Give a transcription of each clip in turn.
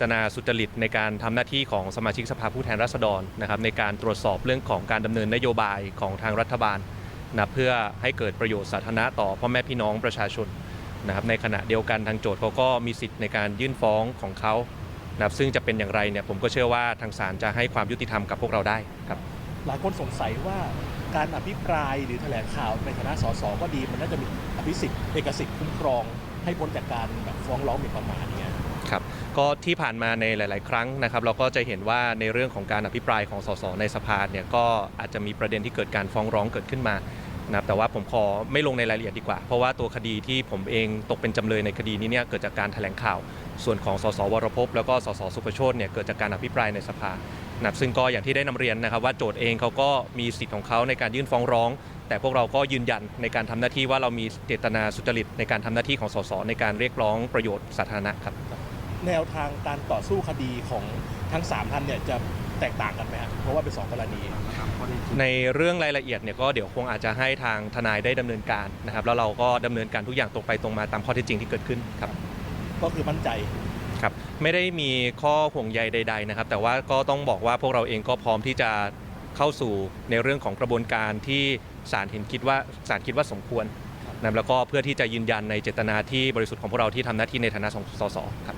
จตนาสุจริตในการทำหน้าที่ของสมาชิกสภาผู้แทนราษฎรนะครับในการตรวจสอบเรื่องของการดำเนินนโยบายของทางรัฐบาลนะเพื่อให้เกิดประโยชน์สาธารณะต่อพ่อแม่พี่น้องประชาชนนะครับในขณะเดียวกันทางโจทย์เขาก็มีสิทธิ์ในการยื่นฟ้องของเขานะครับซึ่งจะเป็นอย่างไรเนี่ยผมก็เชื่อว่าทางศาลจะให้ความยุติธรรมกับพวกเราได้ครับหลายคนสงสัยว่าการอภิปรายหรือแถลงข่าวในฐานะสสก็ดีมันน่าจะมีอภิสิทธิ์เอกสิทธิ์คุ้มครองให้พ้นจากการแบบฟ้องร้องหมิ่นประมาทเงี้ย ครับก็ที่ผ่านมาในหลาย ๆ ครั้งนะครับเราก็จะเห็นว่าในเรื่องของการอภิปรายของสสในสภาเนี่ยก็อาจจะมีประเด็นที่เกิดการฟ้องร้องเกิดขึ้นมานะครับแต่ว่าผมขอไม่ลงในรายละเอียดดีกว่า เพราะว่าตัวคดีที่ผมเองตกเป็นจำเลยในคดีนี้เนี่ยเกิดจากการแถลงข่าว ส่วนของสสวรพแล้วก็สสสุประโชตเนี่ยเกิดจากการอภิปรายในสภานะครับซึ่งก็อย่างที่ได้นำเรียนนะครับว่าโจทย์เองเขาก็มีสิทธิ์ของเขาในการยื่นฟ้องร้อง แต่พวกเราก็ยืนยันในการทำหน้าที่ว่าเรามีเจตนาสุจริตในการทำหน้าที่ของสสในการเรียกร้องประโยชน์สาธารณะครับ แนวทางการต่อสู้คดีของทั้งสามท่านเนี่ยจะแตกต่างกันไหมครับเพราะว่าเป็นสองกรณี ในเรื่องรายละเอียดเนี่ยก็เดี๋ยวคงอาจจะให้ทางทนายได้ดำเนินการนะครับ แล้วเราก็ดำเนินการทุกอย่างตรงไปตรงมาตามข้อเท็จจริงที่เกิดขึ้นครับ ก็คือมั่นใจ ครับไม่ได้มีข้อห่วงใยใด ๆนะครับ แต่ว่าก็ต้องบอกว่าพวกเราเองก็พร้อมที่จะเข้าสู่ในเรื่องของกระบวนการที่ศาลเห็นคิดว่าศาลคิดว่าสมควรนะครับแล้วก็เพื่อที่จะยืนยันในเจตนาที่บริสุทธิ์ของพวกเราที่ทำหน้าที่ในฐานะสสครับ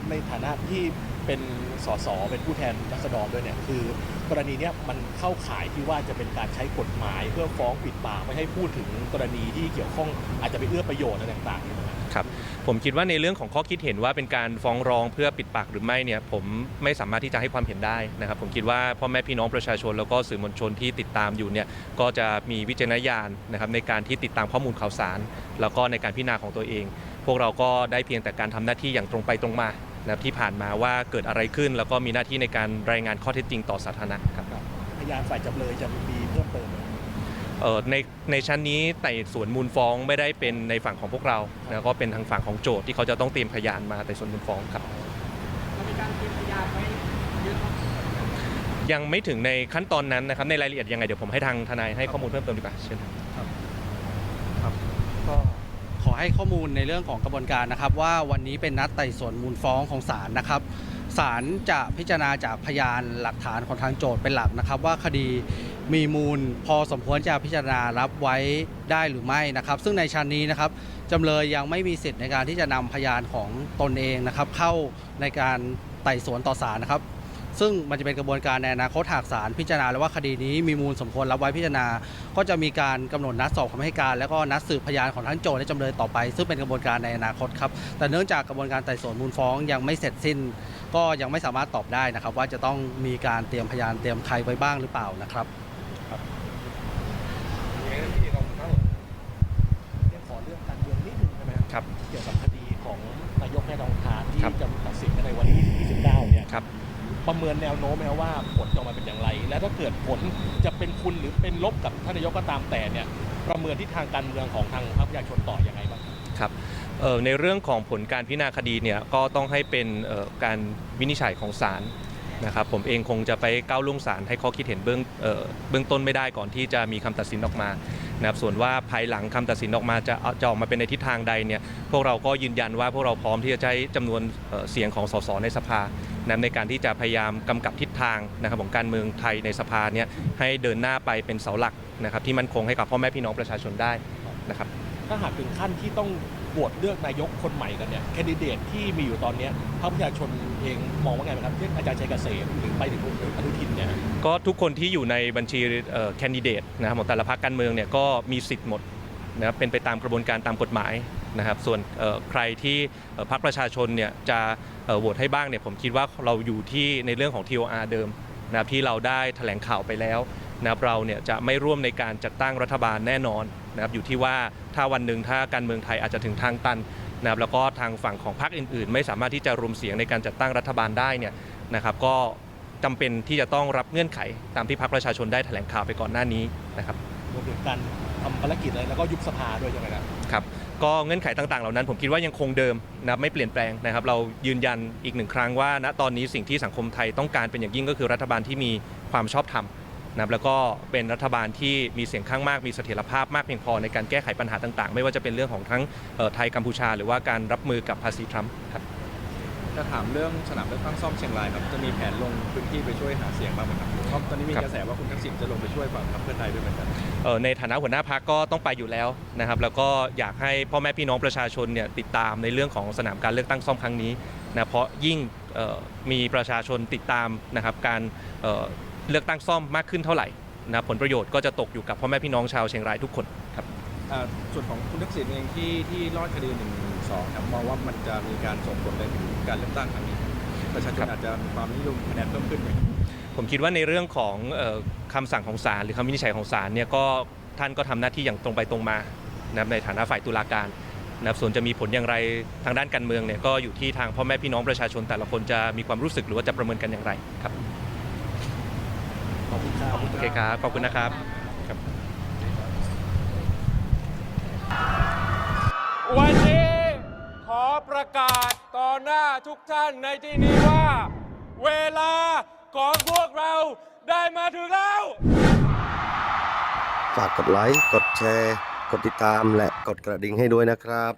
ามในฐานะที่เป็นสสเป็นผู้แทนรัษฎรด้วยเนี่ยคือกรณีเนี้ยมันเข้าข่ายที่ว่าจะเป็นการใช้กฎหมาย เพื่อฟ้องปิดปากไม่ให้พูดถึงกรณีที่เกี่ยวข้องอาจจะไปเอื้อประโยชน์อะไรต่างๆเนี่ยนะครับครับผมคิดว่าในเรื่องของข้อคิดเห็นว่าเป็นการฟ้องร้องเพื่อปิดปากหรือไม่เนี่ยผมไม่สามารถที่จะให้ความเห็นได้นะครับ ผมคิดว่าพ่อแม่พี่น้องประชาชน แล้วก็สื่อมวลชนที่ติดตามอยู่เนี่ยก็จะมีวิจารณญาณนะครับในการที่ติดตามข้อมูลข่าวสาร แล้วก็ในการพิจารณาของตัวเอง พวกเราก็ได้เพียงแต่การทำหน้าที่อย่างตรงไปตรงมา นะครับที่ผ่านมาว่าเกิดอะไรขึ้น แล้วก็มีหน้าที่ในการรายงานข้อเท็จจริงต่อสาธารณะครับพยานฝ่ายจำเลยจะมีเพิ่มเติมไหมเอ่อในในชั้นนี้ไต่สวนมูลฟ้องไม่ได้เป็นในฝั่งของพวกเรานะก็เป็นทางฝั่งของโจทย์ที่เขาจะต้องเตรียมพยานมาไต่สวนมูลฟ้องครับเรามีการเตรียมพยานไว้เยอะไหมยังไม่ถึงในขั้นตอนนั้นนะครับในรายละเอียดยังไงเดี๋ยวผมให้ทางทนายให้ข้อมูลเพิ่มเติมดีกว่าเชิญก็ขอ ให้ข้อมูลในเรื่องของกระบวนการนะครับ ว่าวันนี้เป็นนัดไต่สวนมูลฟ้องของศาลนะครับศาลจะพิจารณาจากพยานหลักฐานของทางโจทย์เป็นหลักนะครับ ว่าคดีมีมูลพอสมควรจะพิจารณารับไว้ได้หรือไม่นะครับ ซึ่งในชั้นนี้นะครับจำเลยยังไม่มีสิทธิ์ในการที่จะนำพยานของตนเองนะครับ เข้าในการไต่สวนต่อศาลนะครับ ซึ่งมันจะเป็นกระบวนการในอนาคตหากศาลพิจารณาแล้วว่าคดีนี้มีมูลสมควรรับไว้พิจารณา ก็จะมีการกำหนดนัดสอบคำให้การ แล้วก็นัดสืบพยานของทั้งโจทย์และจำเลยต่อไป ซึ่งเป็นกระบวนการในอนาคตครับแต่เนื่องจากกระบวนการไต่สวนมูลฟ้องยังไม่เสร็จสิ้น ก็ยังไม่สามารถตอบได้นะครับ ว่าจะต้องมีการเตรียมพยานเตรียมใครไว้บ้างหรือเปล่านะครับ เรื่องขอเรื่องการเมืองนิดนึงได้ไหมครับ ครับ เกี่ยวกับคดีของนายกแม่ดองทานที่ ครับ จะตัดสินกันในวันที่29เนี่ย ครับ ประ เมินแนวโน้มไหมครับว่าผลจะออกมาเป็นอย่างไร และถ้าเกิดผลจะเป็นคุณหรือเป็นลบกับท่านนายกก็ตามแต่เนี่ยประเมินทิศทางการเมืองของทางพรรคประชาชนต่อยังไงบ้างครับในเรื่องของผลการพิจารณาคดีเนี่ยก็ต้องให้เป็นการวินิจฉัยของศาลนะครับผมเองคงจะไปก้าวล่วงศาลให้ข้อคิดเห็นเบื้องเอ่อเบื้องต้นไม่ได้ก่อนที่จะมีคำตัดสินออกมา นะครับส่วนว่าภายหลังคำตัดสินออกมาจะจะออกมาเป็นในทิศทางใดเนี่ยพวกเราก็ยืนยันว่าพวกเราพร้อมที่จะใช้จำนวนเอ่อเสียงของสสในสภานะครับในการที่จะพยายามกำกับทิศทางนะครับของการเมืองไทยในสภาเนี่ยให้เดินหน้าไปเป็นเสาหลักนะครับที่มั่นคงให้กับพ่อแม่พี่น้องประชาชนได้นะครับถ้าหากถึงขั้นที่ต้อง โหวตเลือกนายกคนใหม่กันเนี่ยแคนดิเดตที่มีอยู่ตอนนี้พรรคประชาชนเองมองว่าไงครับเช่นอาจารย์ชัยเกษมหรือไปถึงคุณอนุทินเนี่ยก็ทุกคนที่อยู่ในบัญชีแคนดิเดตนะครับของแต่ละพรรคการเมืองเนี่ยก็มีสิทธิ์หมดนะครับเป็นไปตามกระบวนการตามกฎหมายนะครับส่วนใครที่พรรคประชาชนเนี่ยจะโหวตให้บ้างเนี่ยผมคิดว่าเราอยู่ที่ในเรื่องของ TOR เดิมนะครับที่เราได้แถลงข่าวไปแล้วนะครับเราเนี่ยจะไม่ร่วมในการจัดตั้งรัฐบาลแน่นอน นะครับอยู่ที่ว่าถ้าวันหนึ่งถ้าการเมืองไทยอาจจะถึงทางตันนะครับแล้วก็ทางฝั่งของพรรคอื่นๆ ไม่สามารถที่จะรวมเสียงในการจัดตั้งรัฐบาลได้เนี่ยนะครับก็จำเป็นที่จะต้องรับเงื่อนไขตามที่พรรคประชาชนได้แถลงข่าวไปก่อนหน้านี้นะครับรวมถึงการทำภารกิจอะไรแล้วก็ยุบสภาด้วยใช่ไหมครับครับก็เงื่อนไขต่างๆ เหล่านั้น ผมคิดว่ายังคงเดิมนะครับไม่เปลี่ยนแปลงนะครับ เรายืนยันอีกหนึ่งครั้งว่าณตอนนี้สิ่งที่สังคมไทยต้องการเป็นอย่างยิ่งก็คือรัฐบาลที่มีความชอบธรรม นะครับแล้วก็เป็นรัฐบาลที่มีเสียงข้างมากมีเสถียรภาพมากเพียงพอในการแก้ไขปัญหาต่างๆ ไม่ว่าจะเป็นเรื่องของทั้งเอ่อไทยกัมพูชา หรือว่าการรับมือกับภาษีทรัมป์ครับจะถามเรื่องสนามเลือกตั้งซ่อมเชียงรายครับจะมีแผนลงพื้นที่ไปช่วยหาเสียงบ้างไหมครับเพราะตอนนี้มีครับกระแสว่าคุณทักษิณจะลงไปช่วยฝั่งพรรคเพื่อไทยด้วยเหมือนกันเอ่อในฐานะหัวหน้าพักก็ต้องไปอยู่แล้วนะครับ แล้วก็อยากให้พ่อแม่พี่น้องประชาชนเนี่ยติดตามในเรื่องของสนามการเลือกตั้งซ่อมครั้งนี้นะเพราะยิ่งเอ่อมีประชาชนติดตามนะครับการ เอ่อเลือกตั้งซ่อมมากขึ้นเท่าไหร่นะผลประโยชน์ก็จะตกอยู่กับพ่อแม่พี่น้องชาวเชียงรายทุกคนครับอ่าส่วนของคุณทักษิณเองที่ที่รอดคดี1นึครับมองว่ามันจะมีการส่งผลอะไรถึงการเลือกตั้งครั้งนี้ประชาชครันบอาจจะมีความนิยมคะแนนเพิ่มขึ้นไหมผมคิดว่าในเรื่องของเอ่อคำสั่งของศาลหรือคำวินิจฉัยของศาลเนี่ยก็ท่านก็ทำหน้าที่อย่างตรงไปตรงมานะครับในฐานะฝ่ายตุลาการนะครับส่วนจะมีผลอย่างไรทางด้านการเมืองเนี่ยก็อยู่ที่ทางพ่อแม่พี่น้องประชาชนแต่ละคนจะมีความรู้สึกหรือว่าจะประเมินกันอย่างไรครับ ขอบคุณครับโอเคครับ ขอบคุณนะครับ วันนี้ขอประกาศต่อหน้าทุกท่านในที่นี้ว่า เวลาของพวกเราได้มาถึงแล้ว ฝากกดไลค์ กดแชร์ กดติดตามและกดกระดิ่งให้ด้วยนะครับ